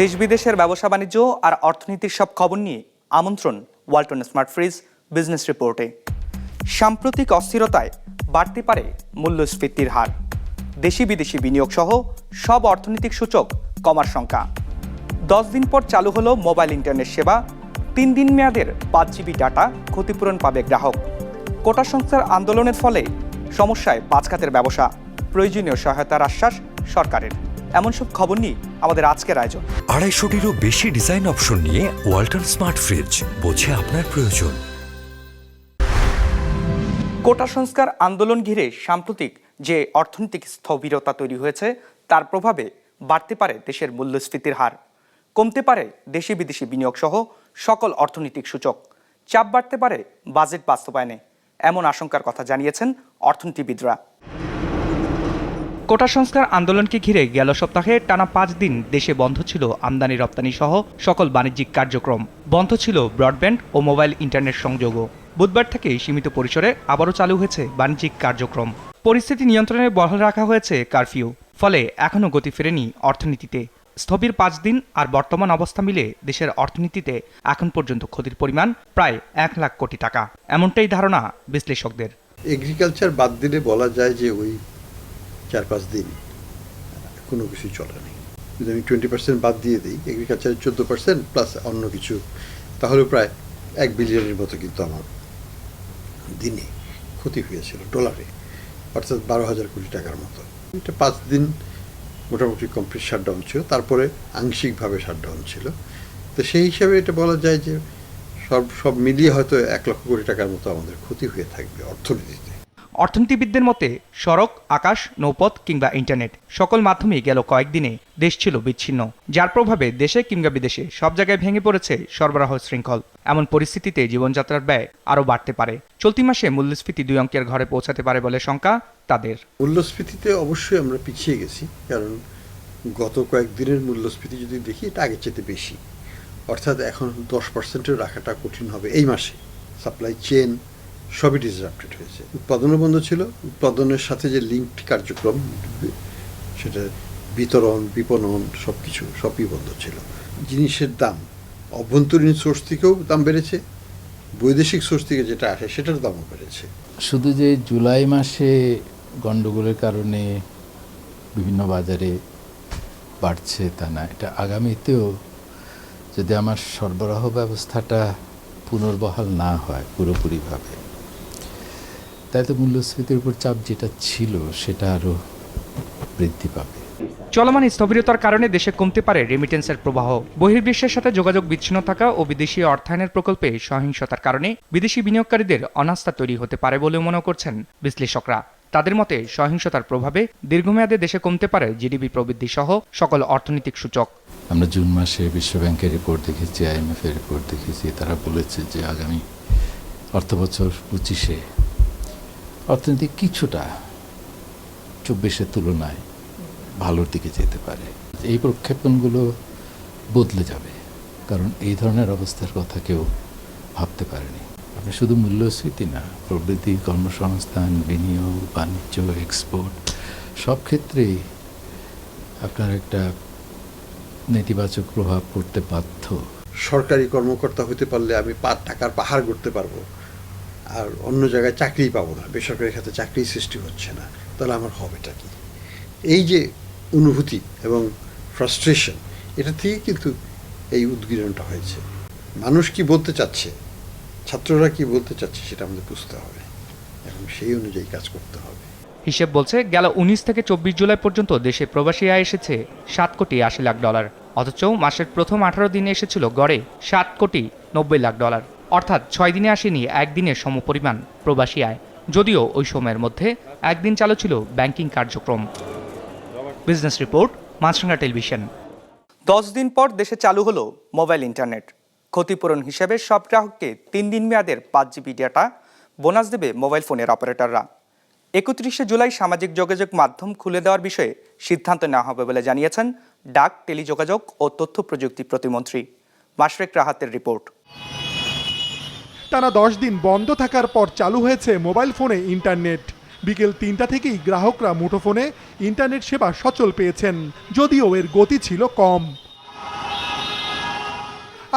দেশ বিদেশের ব্যবসা বাণিজ্য আর অর্থনীতির সব খবর নিয়ে আমন্ত্রণ ওয়ালটন স্মার্ট ফ্রিজ বিজনেস রিপোর্টে। সাম্প্রতিক অস্থিরতায় বাড়তে পারে মূল্যস্ফীতির হার। দেশি বিদেশি বিনিয়োগ সহ সব অর্থনৈতিক সূচক কমার সংখ্যা দশ দিন পর চালু হলো মোবাইল ইন্টারনেট সেবা, তিন দিন মেয়াদের পাঁচ জিবি ডাটা ক্ষতিপূরণ পাবে গ্রাহক। কোটা সংস্থার আন্দোলনের ফলে সমস্যায় পাঁচ খাতের ব্যবসা, প্রয়োজনীয় সহায়তার আশ্বাস সরকারের। এমন সব খবর নিয়ে আমাদের আজকের আয়োজন। আড়াইশোটিরও বেশি ডিজাইন অপশন নিয়ে ওয়ালটন স্মার্ট ফ্রিজ বোঝে আপনার প্রয়োজন। কোটা সংস্কার আন্দোলন ঘিরে সাম্প্রতিক যে অর্থনৈতিক স্থবিরতা তৈরি হয়েছে তার প্রভাবে বাড়তে পারে দেশের মূল্যস্ফীতির হার। কমতে পারে দেশি বিদেশি বিনিয়োগ সহ সকল অর্থনৈতিক সূচক। চাপ বাড়তে পারে বাজেট বাস্তবায়নে এমন আশঙ্কার কথা জানিয়েছেন অর্থনীতিবিদরা। কোটা সংস্কার আন্দোলনকে ঘিরে গেল সপ্তাহে টানা পাঁচ দিন দেশে বন্ধ ছিল আমদানি, রপ্তানি সহ সকল বাণিজ্যিক কার্যক্রম। বন্ধ ছিল ব্রডব্যান্ড ও মোবাইল ইন্টারনেট সংযোগও। বুধবার থেকে সীমিত পরিসরে আবারও চালু হয়েছে বাণিজ্যিক কার্যক্রম। পরিস্থিতি নিয়ন্ত্রণে বহাল রাখা হয়েছে কারফিউ, ফলে এখনও গতি ফেরেনি অর্থনীতিতে। স্থবির পাঁচ দিন আর বর্তমান অবস্থা মিলে দেশের অর্থনীতিতে এখন পর্যন্ত ক্ষতির পরিমাণ প্রায় এক লাখ কোটি টাকা। এমনটাই ধারণা বিশ্লেষকদের। এগ্রিকালচার বাদ দিলে বলা যায় যে ওই চার পাঁচ দিন। কোনো কিছু চলে নেই যদি আমি টোয়েন্টি পার্সেন্ট বাদ দিয়ে দিই এগ্রিকালচারের চোদ্দ পার্সেন্ট প্লাস অন্য কিছু তাহলে প্রায় এক বিলিয়নের মতো কিন্তু আমার দিনে ক্ষতি হয়েছিল ডলারে অর্থাৎ বারো হাজার কোটি টাকার মতো। এটা পাঁচ দিন মোটামুটি কমপ্লিট শাটডাউন ছিল, তারপরে আংশিকভাবে শাটডাউন ছিল। তো সেই হিসাবে এটা বলা যায় যে সব সব মিলিয়ে হয়তো এক লক্ষ কোটি টাকার মতো আমাদের ক্ষতি হয়ে থাকবে অর্থনীতিতে। অর্থনীতিবিদদের মতে, সড়ক, আকাশ, নৌপথ কিংবা ইন্টারনেট সকল মাধ্যমেই গেল কয়েকদিনে দেশ ছিল বিচ্ছিন্ন, যার প্রভাবে দেশে কিংবা বিদেশে সব জায়গায় ভেঙে পড়েছে সরবরাহ শৃঙ্খল। এমন পরিস্থিতিতে জীবনযাত্রার ব্যয় আরও বাড়তে পারে। চলতি মাসে মূল্যস্ফীতি দুই অঙ্কের ঘরে পৌঁছাতে পারে বলে শঙ্কা তাদের। মূল্যস্ফীতিতে অবশ্যই আমরা পিছিয়ে গেছি, কারণ গত কয়েকদিনের মূল্যস্ফীতি যদি দেখি, এটা আগের চেয়ে বেশি। অর্থাৎ এখন দশ পার্সেন্টের রাখাটা কঠিন হবে এই মাসে। সাপ্লাই চেন সবই ডিসরাপ্টেড হয়েছে। উৎপাদনও বন্ধ ছিল। উৎপাদনের সাথে যে লিঙ্কড কার্যক্রম, সেটা বিতরণ, বিপণন সব কিছু সবই বন্ধ ছিল। জিনিসের দাম, অভ্যন্তরীণ সোর্স থেকেও দাম বেড়েছে। বৈদেশিক সোর্স থেকে যেটা আসে, সেটার দামও বেড়েছে। শুধু যে জুলাই মাসে গণ্ডগোলের কারণে বিভিন্ন বাজারে বাড়ছে তা না, এটা আগামীতেও যদি আমার সরবরাহ ব্যবস্থাটা পুনর্বহাল না হয় পুরোপুরিভাবে তাই তো মূল্যস্ফীতির উপর চাপ যেটা ছিল সেটা আরও বৃদ্ধি পাবে। চলমান স্থবিরতার কারণে দেশে কমতে পারে রেমিটেন্সের প্রবাহ। বহির্বিশ্বের সাথে যোগাযোগ বিচ্ছিন্ন থাকা ও বিদেশি অর্থায়নের প্রকল্পে সহিংসতার কারণে বিদেশি বিনিয়োগকারীদের অনাস্থা তৈরি হতে পারে বলে মনে করছেন বিশ্লেষকরা। তাদের মতে সহিংসতার প্রভাবে দীর্ঘমেয়াদে দেশে কমতে পারে জিডিপি প্রবৃদ্ধি সহ সকল অর্থনৈতিক সূচক। আমরা জুন মাসে বিশ্বব্যাংকের রিপোর্ট দেখেছি আইএমএফ এর রিপোর্ট দেখেছি তারা বলেছে যে আগামী অর্থবছর পঁচিশে অর্থনীতি কিছুটা চব্বিশের তুলনায় ভালোর দিকে যেতে পারে। এই প্রক্ষেপণগুলো বদলে যাবে, কারণ এই ধরনের অবস্থার কথা কেউ ভাবতে পারেনি। আপনি শুধু মূল্যস্ফীতি না, প্রবৃদ্ধি, কর্মসংস্থান, বিনিয়োগ, বাণিজ্য এক্সপোর্ট সব ক্ষেত্রেই আপনার একটা নেতিবাচক প্রভাব পড়তে বাধ্য। সরকারি কর্মকর্তা হতে পারলে আমি টাকার পাহাড় করতে পারব। আর অন্য জায়গায় চাকরি পাবো না, বেসরকারি খাতে চাকরি সৃষ্টি হচ্ছে না, তাহলে আমার হবেটা কি? এই যে অনুভূতি এবং ফ্রাস্ট্রেশন এটা থেকে কিন্তু এই উদ্গীরণটা হয়েছে। মানুষ কি বলতে চাচ্ছে? ছাত্ররা কি বলতে চাচ্ছে সেটা আমাদের বুঝতে হবে। এবং সেই অনুযায়ী কাজ করতে হবে। হিসেব বলছে, গেল উনিশ থেকে চব্বিশ জুলাই পর্যন্ত দেশে প্রবাসী আয় এসেছে সাত কোটি আশি লাখ ডলার, অথচ মাসের প্রথম আঠারো দিনে এসেছিল গড়ে সাত কোটি নব্বই লাখ ডলার। অর্থাৎ ছয় দিনে আসেনি একদিনের সমপরিমাণ প্রবাসী আয়। যদিও ওই সময়ের মধ্যে একদিন চালু ছিল ব্যাংকিং কার্যক্রম। Business report, Maasranga television. দশ দিন পর দেশে চালু হলো মোবাইল ইন্টারনেট। ক্ষতিপূরণ হিসেবে সব গ্রাহককে তিন দিন মেয়াদের পাঁচ জিবি ডেটা বোনাস দেবে মোবাইল ফোনের অপারেটররা। একত্রিশে জুলাই সামাজিক যোগাযোগ মাধ্যম খুলে দেওয়ার বিষয়ে সিদ্ধান্ত নেওয়া হবে বলে জানিয়েছেন ডাক, টেলিযোগাযোগ ও তথ্য প্রযুক্তি প্রতিমন্ত্রী। মাশরেক রাহাতের রিপোর্ট। টানা দশ দিন বন্ধ থাকার পর চালু হয়েছে মোবাইল ফোনে ইন্টারনেট। বিকেল তিনটা থেকেই গ্রাহকরা মুঠোফোনে ইন্টারনেট সেবা সচল পেয়েছেন, যদিও এর গতি ছিল কম।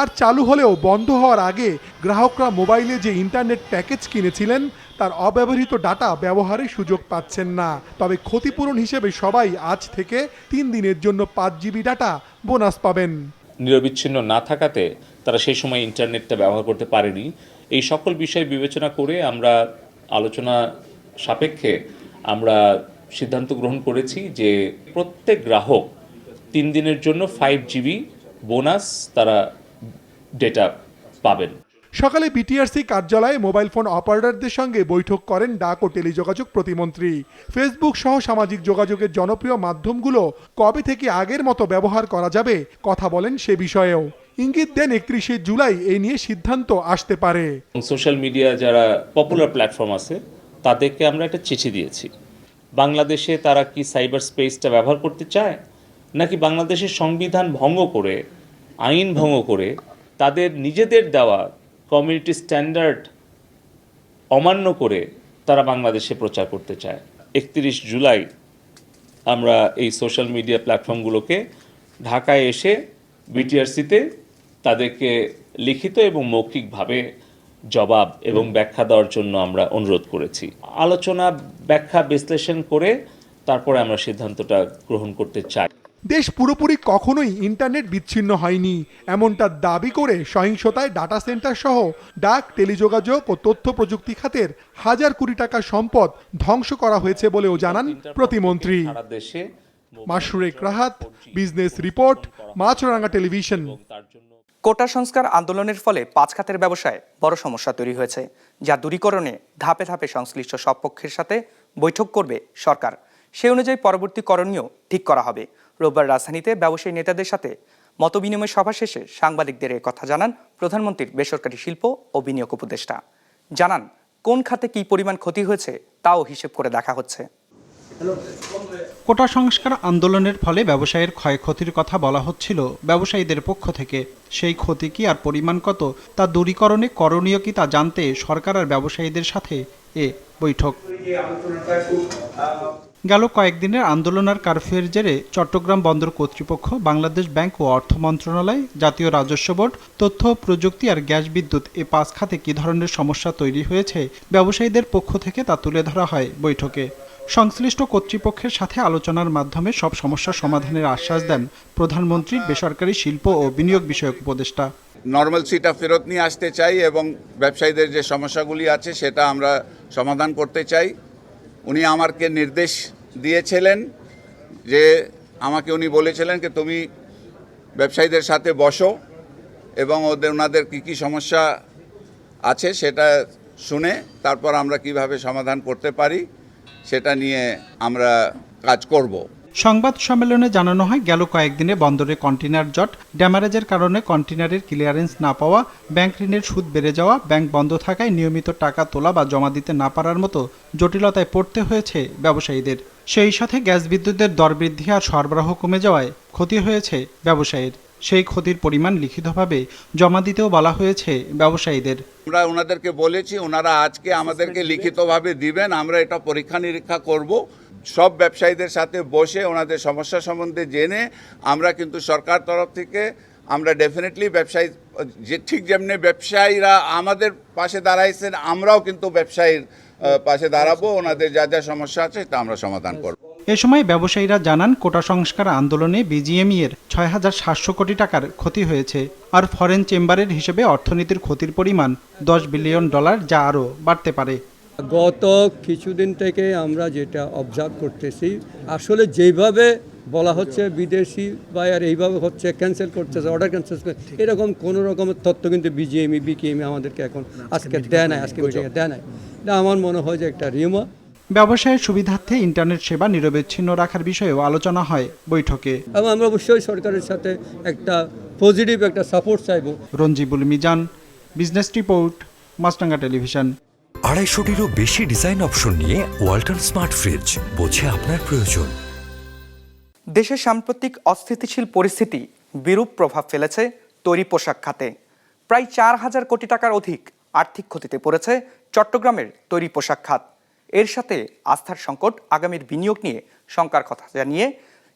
আর চালু হলেও বন্ধ হওয়ার আগে গ্রাহকরা মোবাইলে যে ইন্টারনেট প্যাকেজ কিনেছিলেন, তার অব্যবহৃত ডাটা ব্যবহারের সুযোগ পাচ্ছেন না। তবে ক্ষতিপূরণ হিসেবে সবাই আজ থেকে তিন দিনের জন্য পাঁচ জিবি ডাটা বোনাস পাবেন। নিরবিচ্ছিন্ন না থাকাতে তারা সেই সময় ইন্টারনেটটা ব্যবহার করতে পারেনি। এই সকল বিষয় বিবেচনা করে আমরা আলোচনা সাপেক্ষে আমরা সিদ্ধান্ত গ্রহণ করেছি যে প্রত্যেক গ্রাহক তিন দিনের জন্য ফাইভ জিবি বোনাস তারা ডেটা পাবেন। সকালে বিটিআরসি কার্যালয়ে মোবাইল ফোন অপারেটরদের সঙ্গে বৈঠক করেন ডাক ও টেলিযোগাযোগ প্রতিমন্ত্রী। ফেসবুক সহ সামাজিক যোগাযোগের জনপ্রিয় মাধ্যমগুলো কবে থেকে আগের মতো ব্যবহার করা যাবে, কথা বলেন সে বিষয়েও। ইঙ্গিত দেন একত্রিশে জুলাই, এই নিয়ে সিদ্ধান্ত আসতে পারে। সোশ্যাল মিডিয়া যারা পপুলার প্ল্যাটফর্ম আছে, তাদেরকে আমরা একটা চিঠি দিয়েছি। বাংলাদেশে তারা কি সাইবার স্পেসটা ব্যবহার করতে চায়, নাকি বাংলাদেশের সংবিধান ভঙ্গ করে, আইন ভঙ্গ করে, তাদের নিজেদের দেওয়া কমিউনিটি স্ট্যান্ডার্ড অমান্য করে তারা বাংলাদেশে প্রচার করতে চায়? একত্রিশ জুলাই আমরা এই সোশ্যাল মিডিয়া প্ল্যাটফর্মগুলোকে ঢাকায় এসে বিটিআরসিতে তাদেরকে লিখিত এবং মৌখিকভাবে জবাব এবং ব্যাখ্যা দেওয়ার জন্য আমরা অনুরোধ করেছি। আলোচনা ব্যাখ্যা বিশ্লেষণ করে তারপরে আমরা সিদ্ধান্তটা গ্রহণ করতে চাই। দেশ পুরোপুরি কখনোই ইন্টারনেট বিচ্ছিন্ন হয়নি এমনটা দাবি করে সহিংসতায় ডাটা সেন্টার সহ ডাক টেলিযোগাযোগ ও তথ্য প্রযুক্তি খাতের হাজার কোটি টাকা সম্পদ ধ্বংস করা হয়েছে বলেও জানান প্রতিমন্ত্রী। সারা দেশে Rahat business report Maasranga television. কোটা সংস্কার আন্দোলনের ফলে পাঁচ খাতের ব্যবসায় বড় সমস্যা তৈরি হয়েছে, যা দূরীকরণে ধাপে ধাপে সংশ্লিষ্ট সব পক্ষের সাথে বৈঠক করবে সরকার। সেই অনুযায়ী পরবর্তী করণীয় ঠিক করা হবে। রোববার রাজধানীতে ব্যবসায়ী নেতাদের সাথে মতবিনিময় সভা শেষে সাংবাদিকদের কথা জানান প্রধানমন্ত্রীর বেসরকারি শিল্প ও বিনিয়োগ উপদেষ্টা। জানান, কোন খাতে কী পরিমাণ ক্ষতি হয়েছে তাও হিসেব করে দেখা হচ্ছে। কোটা সংস্কার আন্দোলনের ফলে ব্যবসায়ের ক্ষয়ক্ষতির কথা বলা হচ্ছিল। ব্যবসায়ীদের পক্ষ থেকে সেই ক্ষতি কি আর পরিমাণ কত তা দূরীকরণে করণীয় কি তা জানতে সরকার আর ব্যবসায়ীদের সাথে এ বৈঠক। গেল কয়েকদিনের আন্দোলন আর কারফিউয়ের জেরে চট্টগ্রাম বন্দর কর্তৃপক্ষ, বাংলাদেশ ব্যাংক ও অর্থ মন্ত্রণালয়, জাতীয় রাজস্ব বোর্ড, তথ্য, প্রযুক্তি আর গ্যাস বিদ্যুৎ এ পাঁচ খাতে কী ধরনের সমস্যা তৈরি হয়েছে, ব্যবসায়ীদের পক্ষ থেকে তা তুলে ধরা হয় বৈঠকে। সংশ্লিষ্ট কর্তৃপক্ষের সাথে আলোচনার মাধ্যমে সব সমস্যা সমাধানের আশ্বাস দেন প্রধানমন্ত্রীর বেসরকারি শিল্প ও বিনিয়োগ বিষয়ক উপদেষ্টা। নর্মালসিটা ফেরত নিয়ে আসতে চাই এবং ব্যবসায়ীদের যে সমস্যাগুলি আছে সেটা আমরা সমাধান করতে চাই। উনি আমাকে নির্দেশ দিয়েছিলেন যে, আমাকে উনি বলেছিলেন যে, তুমি ব্যবসায়ীদের সাথে বসো এবং ওদের, ওনাদের কী কী সমস্যা আছে সেটা শুনে তারপর আমরা কীভাবে সমাধান করতে পারি। সেটা নিয়ে আমরা কাজ করব। সংবাদ সম্মেলনে জানানো হয়, গেল কয়েকদিনে বন্দরে কন্টেনার জট, ড্যামারেজের কারণে কন্টেনারের ক্লিয়ারেন্স না পাওয়া, ব্যাংক ঋণের সুদ বেড়ে যাওয়া, ব্যাংক বন্ধ থাকায় নিয়মিত টাকা তোলা বা জমা দিতে না পারার মতো জটিলতায় পড়তে হয়েছে ব্যবসায়ীদের। সেই সাথে গ্যাস বিদ্যুতের দর বৃদ্ধি আর সরবরাহ কমে যাওয়ায় ক্ষতি হয়েছে ব্যবসায়ীর। সেই ক্ষতির পরিমাণ লিখিতভাবে জমা দিতেও বলা হয়েছে ব্যবসায়ীদের। আমরা ওনাদেরকে বলেছি, ওনারা আজকে আমাদেরকে লিখিতভাবে দিবেন, আমরা এটা পরীক্ষা নিরীক্ষা করব। সব ব্যবসায়ীদের সাথে বসে ওনাদের সমস্যা সম্বন্ধে জেনে আমরা কিন্তু সরকার তরফ থেকে আমরা ডেফিনেটলি ব্যবসায়ী, যে ঠিক যেমনি ব্যবসায়ীরা আমাদের পাশে দাঁড়াইছেন, আমরাও কিন্তু ব্যবসায়ীর পাশে দাঁড়াবো ওনাদের যা যা সমস্যা আছে তা আমরা সমাধান করব। এ সময় ব্যবসায়ীরা জানান কোটা সংস্কার আন্দোলনে বিজিএমই এর ছয় হাজার সাতশো কোটি টাকার ক্ষতি হয়েছে আর ফরেন চেম্বারের হিসেবে অর্থনীতির ক্ষতির পরিমাণ দশ বিলিয়ন ডলার যা আরও বাড়তে পারে। গত কিছুদিন থেকে আমরা যেটা অবজার্ভ করতেছি আসলে যেভাবে বলা হচ্ছে বিদেশি বায়ার এইভাবে হচ্ছে ক্যান্সেল করতেছে অর্ডার ক্যান্সেল করে। এরকম কোনো রকমের তথ্য কিন্তু বিজিএমই বিকেএমই আমাদেরকে এখন আজকে দেয় নাই আজকে মিটিংয়ে দেয় নাই। আমার মনে হয় যে একটা রিমা ব্যবসায়ের সুবিধার্থে ইন্টারনেট সেবা নিরবিচ্ছিন্ন রাখার বিষয়েও আলোচনা হয় বৈঠকে। এবং আমরা অবশ্যই সরকারের সাথে একটা পজিটিভ একটা সাপোর্ট চাইব। Ranjibul Mizan business report Maasranga television আড়াইশোটিরও বেশি ডিজাইন অপশন নিয়ে ওয়াল্টন স্মার্ট ফ্রিজ বোঝে আপনার প্রয়োজন। দেশের সাম্প্রতিক অস্থিতিশীল পরিস্থিতি বিরূপ প্রভাব ফেলেছে তৈরি পোশাক খাতে। প্রায় চার হাজার কোটি টাকার অধিক আর্থিক ক্ষতিতে পড়েছে চট্টগ্রামের তৈরি পোশাক খাত। এর সাথে আস্থার সংকট আগামীর বিনিয়োগ নিয়ে শঙ্কার কথা জানিয়ে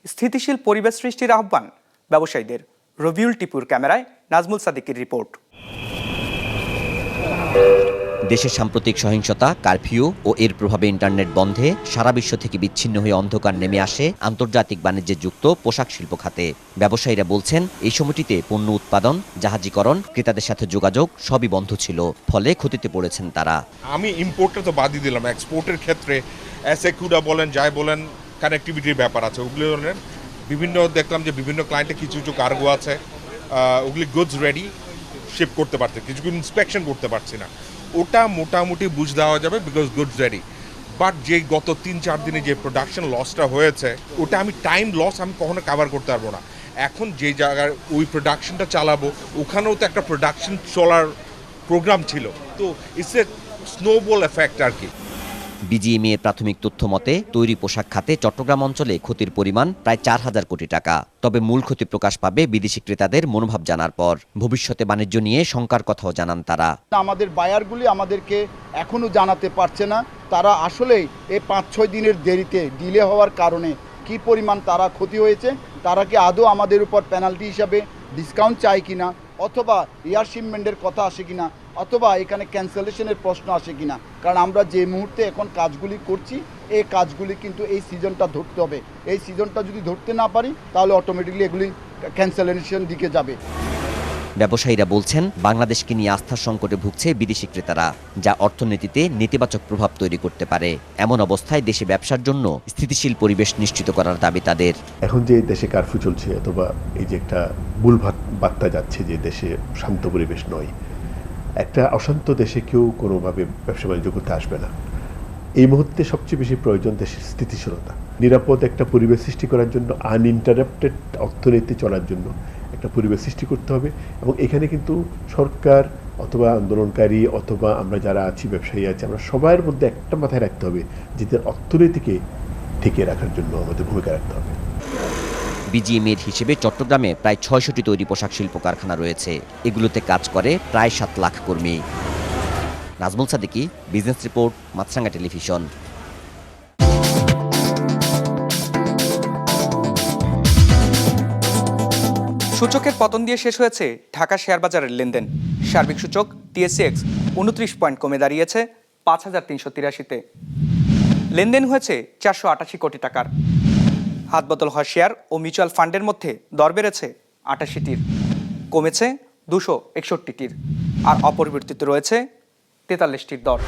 স্থিতিশীল পরিবেশ সৃষ্টির আহ্বান ব্যবসায়ীদের। রবিউল টিপুর ক্যামেরায় নাজমুল সাদিকের রিপোর্ট। দেশের সাম্প্রতিক সহিংসতা, কারফিউ ও এর প্রভাবে ইন্টারনেট বন্ধে সারা বিশ্ব থেকে বিচ্ছিন্ন হয়ে অন্ধকার নেমে আসে আন্তর্জাতিক বাণিজ্যে যুক্ত পোশাক শিল্প খাতে। ব্যবসায়ীরা বলছেন, এই সময়টিতে পণ্য উৎপাদন, জাহাজীকরণ, ক্রেতাদের সাথে যোগাযোগ সবই বন্ধ ছিল, ফলে ক্ষতিতে পড়েছেন তারা। আমি ইম্পোর্টটা তো বাদই দিলাম। এক্সপোর্টের ক্ষেত্রে বলেন, যাই বলেন কানেক্টিভিটির ব্যাপার আছে। ওগুলো বলেন, বিভিন্ন দেখলাম যে বিভিন্ন ক্লায়েন্টে কিছু কিছু কার্গো আছে। ওগুলি গুডস রেডি শিপ করতে পারছে, কিছু ইন্সপেকশন করতে পারছি না। ওটা মোটামুটি বুঝ দেওয়া যাবে বিকজ গুডস রেডি বাট যে গত তিন, চার দিনে যে প্রোডাকশন লসটা হয়েছে, ওটা আমি টাইম লস আমি কখনো কাভার করতে পারব না। এখন যে জায়গায় ওই প্রোডাকশনটা চালাবো, ওখানেও তো একটা প্রোডাকশন চলার প্রোগ্রাম ছিল। তো ইটস এ স্নোবল এফেক্ট আর কি। বিজিএমই এর প্রাথমিক তথ্য মতে, তৈরি পোশাক খাতে চট্টগ্রাম অঞ্চলে ক্ষতির পরিমাণ প্রায় চার হাজার কোটি টাকা। তবে মূল ক্ষতি প্রকাশ পাবে বিদেশি ক্রেতাদের মনোভাব জানার পর। ভবিষ্যতে বাণিজ্য নিয়ে শঙ্কার কথাও জানান তারা। আমাদের বায়ারগুলি আমাদেরকে এখনও জানাতে পারছে না। তারা আসলে এই পাঁচ ছয় দিনের দেরিতে ডিলে হওয়ার কারণে কি পরিমাণ তারা ক্ষতি হয়েছে, তারা কি আদৌ আমাদের উপর পেনাল্টি হিসাবে ডিসকাউন্ট চায় কিনা অথবা এয়ার শিপমেন্টের কথা আসে কিনা, অথবা এখানে ক্যান্সেলেশনের প্রশ্ন আসে কিনা। কারণ আমরা যে মুহূর্তে এখন কাজগুলি করছি, এই কাজগুলি কিন্তু এই সিজনটা ধরতে হবে। এই সিজনটা যদি ধরতে না পারি, তাহলে অটোমেটিকলি এগুলি ক্যান্সেলেশন দিকে যাবে। ব্যবসায়ীরা বলছেন, বাংলাদেশকে নিয়ে আস্থার সংকটে ভুগছে বিদেশি ক্রেতারা, যা অর্থনীতিতে নেতিবাচক প্রভাব তৈরি করতে পারে। এমন অবস্থায় দেশে ব্যবসার জন্য স্থিতিশীল পরিবেশ নিশ্চিত করার দাবি তাদের। এখন যে দেশে কারফিউ চলছে অথবা এই যে একটা ভুল বার্তা যাচ্ছে যে দেশে শান্ত পরিবেশ নয়, একটা অশান্ত দেশে কেউ কোনোভাবে ব্যবসা বাণিজ্য করতে আসবে না। এই মুহূর্তে সবচেয়ে বেশি প্রয়োজন দেশের স্থিতিশীলতা। নিরাপদ একটা পরিবেশ সৃষ্টি করার জন্য আনইন্টারাপ্টেড অর্থনীতি চলার জন্য একটা পরিবেশ সৃষ্টি করতে হবে এবং এখানে কিন্তু সরকার অথবা আন্দোলনকারী অথবা আমরা যারা আছি, ব্যবসায়ী আছি, আমরা সবার মধ্যে একটা মাথায় রাখতে হবে যে তাদের অর্থনীতিকে টিকিয়ে রাখার জন্য আমাদের ভূমিকা রাখতে হবে। বিজিএমএর হিসেবে চট্টগ্রামে প্রায় ছয়শটি তৈরি পোশাক শিল্প কারখানা রয়েছে। এগুলোতে কাজ করে প্রায় সাত লাখ কর্মী। Nazmul Sadiki, business report, Maasranga television. সূচকের পতন দিয়ে শেষ হয়েছে ঢাকা শেয়ার বাজারের লেনদেন। সার্বিক সূচক টিএসএক্স উনত্রিশ পয়েন্ট কমে দাঁড়িয়েছে পাঁচ হাজার তিনশো তিরাশিতে। লেনদেন হয়েছে চারশো আটাশি কোটি টাকার। হাত হাতবদল হওয়া শেয়ার ও মিউচুয়াল ফান্ডের মধ্যে দর বেড়েছে আটাশিটির কমেছে দুশো একষট্টিটির আর অপরিবর্তিত রয়েছে তেতাল্লিশটির দর।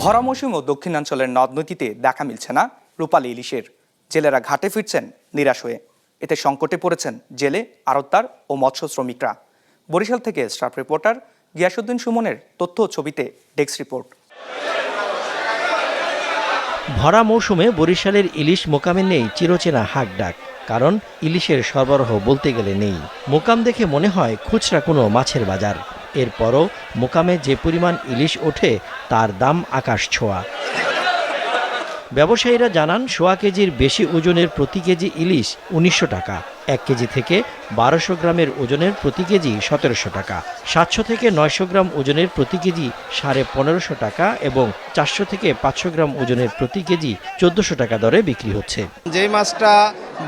ভরা মৌসুমেও দক্ষিণাঞ্চলের নদ নদীতে দেখা মিলছে না রূপালী ইলিশের। জেলেরা ঘাটে ফিরছেন নিরাশ হয়ে। এতে সংকটে পড়েছেন জেলে আড়তদার ও মৎস্য শ্রমিকরা। বরিশাল থেকে স্টাফ রিপোর্টার গিয়াসুদ্দিন সুমনের তথ্য ছবিতে ডেস্ক রিপোর্ট। ভরা মৌসুমে বরিশালের ইলিশ মোকামে নেই চিরচেনা হাক ডাক, কারণ ইলিশের সরবরাহ বলতে গেলে নেই। মোকাম দেখে মনে হয় খুচরা কোনো মাছের বাজার। এরপরও মোকামে যে পরিমাণ ইলিশ ওঠে, তার দাম আকাশ ছোঁয়া। ব্যবসায়ীরা জানান সোয়া কেজির বেশি ওজনের প্রতি কেজি ইলিশ উনিশশো টাকা। এক কেজি থেকে বারোশো গ্রামের ওজনের প্রতি কেজি সতেরোশো টাকা সাতশো থেকে নয়শো গ্রাম ওজনের প্রতি কেজি সাড়ে পনেরোশো টাকা এবং চারশো থেকে পাঁচশো গ্রাম ওজনের প্রতি কেজি চোদ্দোশো টাকা দরে বিক্রি হচ্ছে। যেই মাছটা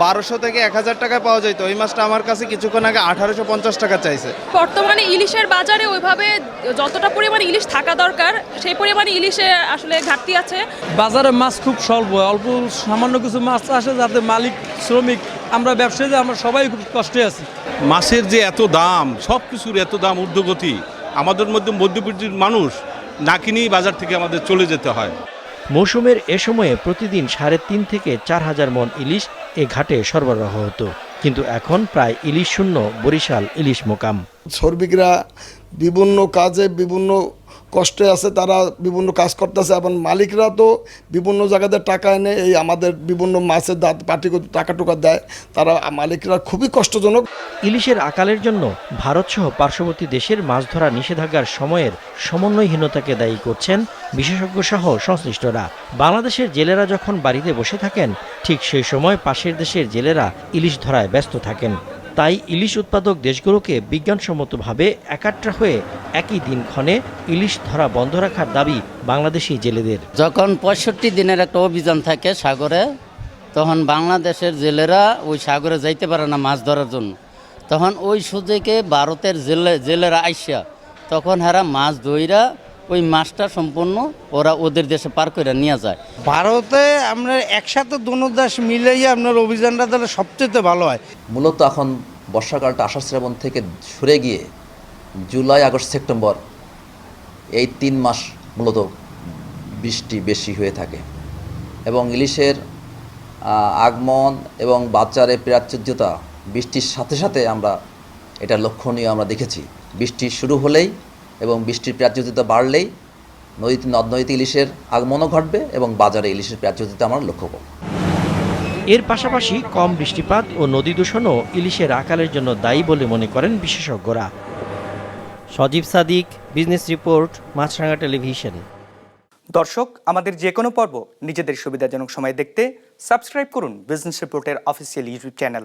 বারোশো থেকে এক হাজার টাকায় পাওয়া যেত ওই মাছটা আমার কাছে কিছুক্ষণ আগে আঠারোশো পঞ্চাশ টাকা চাইছে। বর্তমানে ইলিশের বাজারে ওইভাবে যতটা পরিমাণে ইলিশ থাকা দরকার সেই পরিমাণে ইলিশে আসলে ঘাটতি আছে। বাজারে মাছ খুব স্বল্প অল্প সামান্য কিছু মাছ আসে যাতে মালিক শ্রমিক আমরা ব্যবসায়ী আমরা সবাই খুব কষ্টে আছি। মাছের যে এত দাম সব কিছুর এত দাম ঊর্ধ্বগতি আমাদের মধ্যে মধ্যবিত্তির মানুষ না কিনেই বাজার থেকে আমাদের চলে যেতে হয়। মৌসুমের এ সময়ে প্রতিদিন সাড়ে তিন থেকে চার হাজার মন ইলিশ এ ঘাটে সরবরাহ হতো। কিন্তু এখন প্রায় ইলিশ শূন্য বরিশাল ইলিশ মোকাম। শ্রমিকরা বিভিন্ন কাজে বিভিন্ন কষ্টে আছে, তারা বিভিন্ন কাজ করতেছে এবং মালিকরা তো বিভিন্ন জায়গাতে টাকা এনে এই আমাদের বিভিন্ন মাছের দাঁত, পাটি টাকা টুকা দেয়। তারা মালিকরা খুবই কষ্টজনক। ইলিশের আকালের জন্য ভারতসহ পার্শ্ববর্তী দেশের মাছ ধরা নিষেধাজ্ঞার সময়ের সমন্বয়হীনতাকে দায়ী করছেন বিশেষজ্ঞ সহ সংশ্লিষ্টরা। বাংলাদেশের জেলেরা যখন বাড়িতে বসে থাকেন, ঠিক সেই সময় পাশের দেশের জেলেরা ইলিশ ধরায় ব্যস্ত থাকেন। তাই ইলিশ উৎপাদক দেশগুলোকে বিজ্ঞানসম্মতভাবে একাট্রা হয়ে একই দিনক্ষণে ইলিশ ধরা বন্ধ রাখার দাবি বাংলাদেশি জেলেদের। যখন পঁয়ষট্টি দিনের একটা অভিযান থাকে সাগরে, তখন বাংলাদেশের জেলেরা ওই সাগরে যাইতে পারে না মাছ ধরার জন্য। তখন ওই সুযোগে ভারতের জেলে জেলেরা আইসা, তখন হারা মাছ ধইরা ওই মাছটা সম্পূর্ণ ওরা ওদের দেশে পার করে নিয়ে যায়। ভারতে আমরা একসাথে দোনো দেশ মিলেই আপনার অভিযানটা তাহলে সবচেয়ে ভালো হয়। মূলত এখন বর্ষাকালটা আষাঢ় শ্রাবণ থেকে সরে গিয়ে জুলাই আগস্ট সেপ্টেম্বর এই তিন মাস মূলত বৃষ্টি বেশি হয়ে থাকে। এবং ইলিশের আগমন এবং বাচ্চারে প্রাচুর্যতা বৃষ্টির সাথে সাথে আমরা এটা লক্ষণীয় আমরা দেখেছি। বৃষ্টি শুরু হলেই এবং বৃষ্টির প্রাচুর্যতা বাড়লেই নদীতে নদ নদীতে ইলিশের আগমনও ঘটবে এবং বাজারে ইলিশের প্রাচুর্যতা আমরা লক্ষ্য করব। এর পাশাপাশি কম বৃষ্টিপাত ও নদী দূষণও ইলিশের আকালের জন্য দায়ী বলে মনে করেন বিশেষজ্ঞরা। Sajib Sadik business report Maasranga television. দর্শক আমাদের যে কোনো পর্ব নিজেদের সুবিধাজনক সময় দেখতে সাবস্ক্রাইব করুন বিজনেস রিপোর্টের অফিসিয়াল ইউটিউব চ্যানেল।